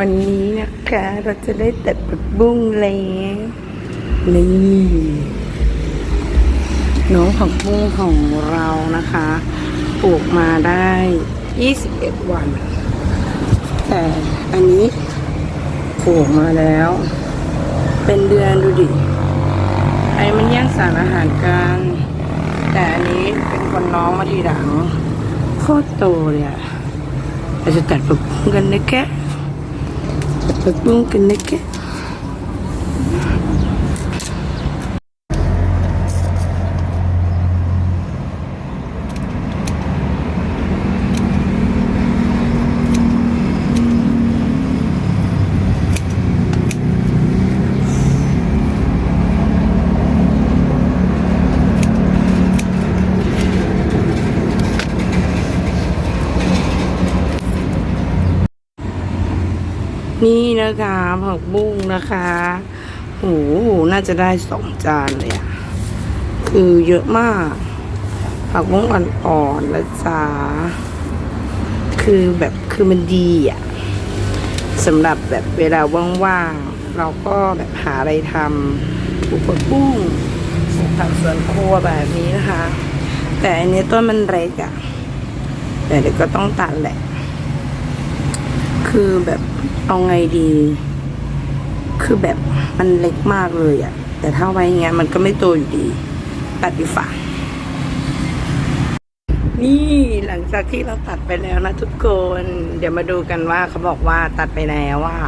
วันนี้นะคะ เราจะได้ตัดผักบุ้งแล้วนี่น้องผักบุ้งของเรานะคะ ปลูกมาได้ 21 วัน แต่อันนี้ปลูกมาแล้ว เป็นเดือนดูดิ ไอ้มันแย่งสารอาหารกัน แต่อันนี้เป็นคนน้องมาทีหลังโคตรโตเลยอะเราจะตัดผักบุ้งกันนะแกะตั นี่นะคะผักบุ้งนะคะโอ้โหน่าจะได้สองจานเลยอะคือเยอะมาก ผักบุ้งอ่อนๆและจ้าคือแบบคือมันดีอะสำหรับแบบเวลาว่างๆ เราก็แบบหาอะไรทำปลูกผักบุ้งปลูกผักสวนครัวแบบนี้นะคะ แต่อันนี้ต้นมันเล็กอะแต่เดี๋ยวก็ต้องตัดแหละ คือแบบเอาไงดี คือแบบมันเล็กมากเลยอะแต่ถ้าไว้อย่างเงี้ยมันก็ไม่โตอยู่ดี ตัดดีฝ่านี่หลังจากที่เราตัดไปแล้วนะทุกคน เดี๋ยวมาดูกันว่าเขาบอกว่าตัดไปแล้วว่า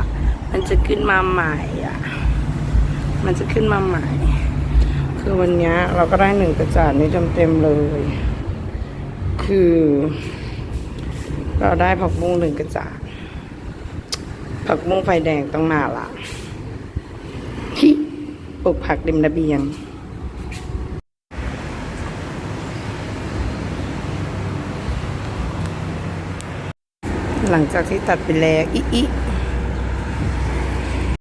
มันจะขึ้นมาใหม่อะ มันจะขึ้นมาใหม่ คือวันนี้เราก็ได้หนึ่งกระจาดนี้เต็มๆเลย คือ เราได้ผักบุ้งหนึ่งกระจาด ผักมุ้งไฟแดงต้องมาละที่ปลูกผักริมระเบียง หลังจากที่ตัดไปแล้วอีอ